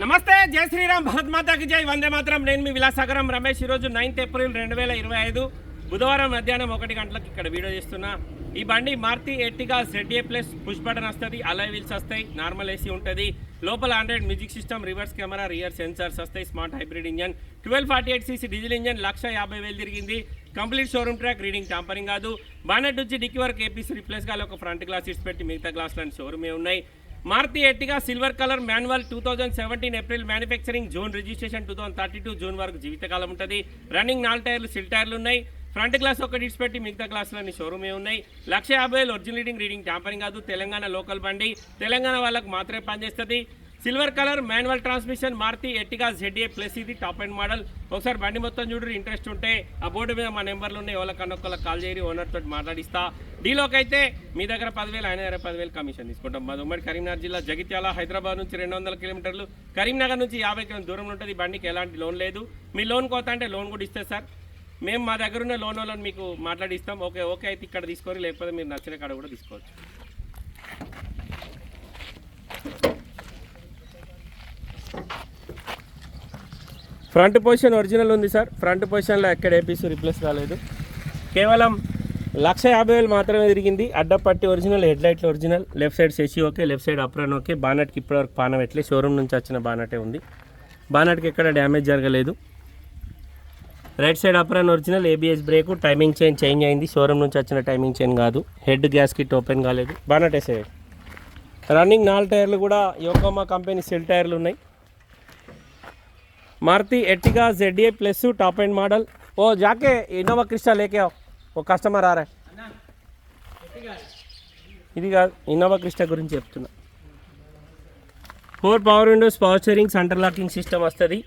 నమస్తే జై శ్రీరామ్ భరత్ మాతాకి జై. వందే మాత్రం. నేను మీ విలాసాగరం రమేష్. ఈరోజు నైన్త్ ఏప్రిల్ రెండు వేల ఇరవై ఐదు బుధవారం మధ్యాహ్నం ఒకటి గంటలకు ఇక్కడ వీడియో చేస్తున్నా. ఈ బండి Maruti Ertiga Z A plus push button వస్తుంది అలై వీల్స్ వస్తాయి నార్మల్ ఏసీ ఉంటుంది. లోపల Android music system reverse camera rear sensors వస్తాయి smart hybrid engine. Twelve forty eight CC diesel engine lakh యాభై వేలు తిరిగింది. Complete showroom track reading tampering కాదు. Bonnet నుంచి డిక్కి వరకు ఏపీసీ రిప్లేస్ కాదు ఒక ఫ్రంట్ గ్లాస్ ఇట్స్ పెట్టి మిగతా గ్లాసులను షోరూమే ఉన్నాయి. Maruti Ertiga silver colour manual two thousand seventeen April manufacturing June registration two thousand thirty two June వరకు జీవితకాలం ఉంటుంది. రన్నింగ్ నాలుగు టైర్లు సిల్ టైర్లు ఉన్నాయి. ఫ్రంట్ గ్లాస్ ఒకటి ఇట్స్ పెట్టి మిగతా గ్లాసులన్నీ షోరూమే ఉన్నాయి. లక్ష యాభై వేలు ఒరిజినల్ రీడింగ్ రీడింగ్ ట్యాంపరింగ్ కాదు. తెలంగాణ లోకల్ బండి. తెలంగాణ వాళ్ళకు మాత్రమే పనిచేస్తుంది. Silver colour manual transmission Maruti Ertiga ZA plus ఇది టాప్ అండ్ మోడల్. ఒకసారి బండి మొత్తం చూడరు ఇంట్రెస్ట్ ఉంటే ఆ బోర్డు మీద మా నెంబర్లు ఉన్నాయి ఎవరికన్నా ఒకళ్ళకి కాల్ చేయరు ఓనర్ తోటి మాట్లాడిస్తా. డీలోకి అయితే మీ దగ్గర పదివేలు ఆయన దగ్గర పదివేలు కమిషన్ తీసుకుంటాం. మాది ఉమ్మడి కరీంనగర్ జిల్లా జగిత్యాల హైదరాబాద్ నుంచి రెండు వందల కిలోమీటర్లు. కరీంనగర్ నుంచి యాభై కిలోమీటర్ దూరం ఉంటుంది బండికి ఎలాంటి లోన్ లేదు. మీ లోన్ కోత అంటే లోన్ కూడా ఇస్తే సార్. మేము మా దగ్గర ఉన్న లోన్ వాళ్ళని మీకు మాట్లాడిస్తాం. ఓకే ఓకే అయితే ఇక్కడ తీసుకోరు లేకపోతే మీరు నచ్చిన కాడ కూడా తీసుకోవచ్చు. ఫ్రంట్ పొజిషన్ ఒరిజినల్ ఉంది సార్. ఫ్రంట్ పొజిషన్లో ఎక్కడ ఏపీసీ రిప్లేస్ కాలేదు. కేవలం లక్ష యాభై వేలు మాత్రమే తిరిగింది. అడ్డపట్టి ఒరిజినల్ హెడ్ లైట్లు original. Left side సెసి okay left side apron okay. బానట్కి ఇప్పటివరకు పానం ఎట్లే? షోరూమ్ నుంచి వచ్చిన బానటే ఉంది. బానట్కి ఎక్కడ డ్యామేజ్ జరగలేదు. Right side apron original ABS brake timing chain change అయింది. షోరూమ్ నుంచి వచ్చిన టైమింగ్ చైన్ కాదు. హెడ్ గ్యాస్ కిట్ ఓపెన్ కాలేదు. బానట్ సైడ్ రన్నింగ్ నాలుగు టైర్లు కూడా యోకోమా కంపెనీ సెల్ టైర్లు ఉన్నాయి. Maruti Ertiga Z A plus top end model वो जाके इनोवा क्रिस्टा लेके आओ वो కస్టమర్ आ रहा है ఇది కాదు ఇన్నోవా క్రిస్టా గురించి చెప్తున్నా four power windows power steering centre locking system వస్తుంది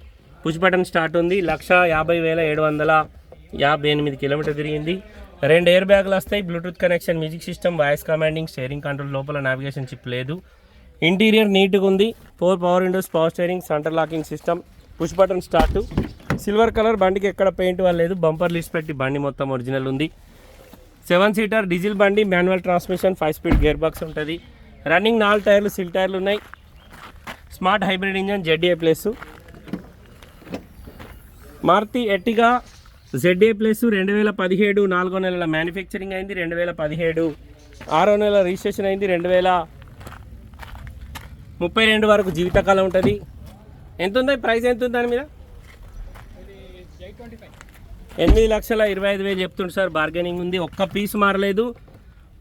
పుష్ బటన్ స్టార్ట్ ఉంది లక్ష యాభై వేల ఏడు వందల యాభై ఎనిమిది కిలోమీటర్ తిరిగింది రెండు ఎయిర్ బ్యాగులు వస్తాయి Bluetooth connection music system voice commanding steering control లోపల నావిగేషన్ చిప్ లేదు ఇంటీరియర్ నీట్గా ఉంది four power windows power steering centre locking system push button start. Silver colour బండికి ఎక్కడ పెయింట్ లేదు. బంపర్ లిస్ట్ పెట్టి బండి మొత్తం ఒరిజినల్ ఉంది. సెవెన్ సీటర్ డీజిల్ బండి manual transmission five speed gear box ఉంటుంది. రన్నింగ్ నాలుగు టైర్లు సిల్ టైర్లు ఉన్నాయి. Smart hybrid engine Z A plus. Maruti Ertiga Z A plus రెండు వేల పదిహేడు నాలుగో నెలల మ్యానుఫ్యాక్చరింగ్ అయింది రెండు వేల పదిహేడు ఆరో నెల రిజిస్ట్రేషన్ అయింది రెండు వేల ముప్పై రెండు వరకు జీవితకాలం ఉంటుంది. ఎంత ఉంది ప్రైస్ ఎంత ఉంది దాని మీద? ఎనిమిది లక్షల ఇరవై ఐదు వేలు చెప్తుండు సార్. బార్గెనింగ్ ఉంది. ఒక్క పీస్ మారలేదు.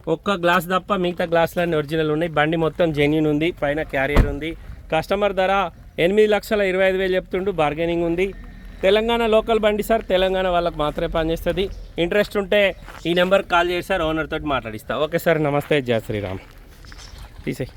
ఒక్క గ్లాస్ తప్ప మిగతా గ్లాసులన్నీ ఒరిజినల్ ఉన్నాయి. బండి మొత్తం జెన్యున్ ఉంది. పైన క్యారియర్ ఉంది. కస్టమర్ ధర ఎనిమిది లక్షల ఇరవై ఐదు వేలు చెప్తుండు. బార్గెనింగ్ ఉంది. తెలంగాణ లోకల్ బండి సార్. తెలంగాణ వాళ్ళకి మాత్రమే పనిచేస్తుంది. ఇంట్రెస్ట్ ఉంటే ఈ నెంబర్కి కాల్ చేసి సార్. ఓనర్ తోటి మాట్లాడిస్తా. Okay sir. నమస్తే. జయ శ్రీరామ్. తీసేయి.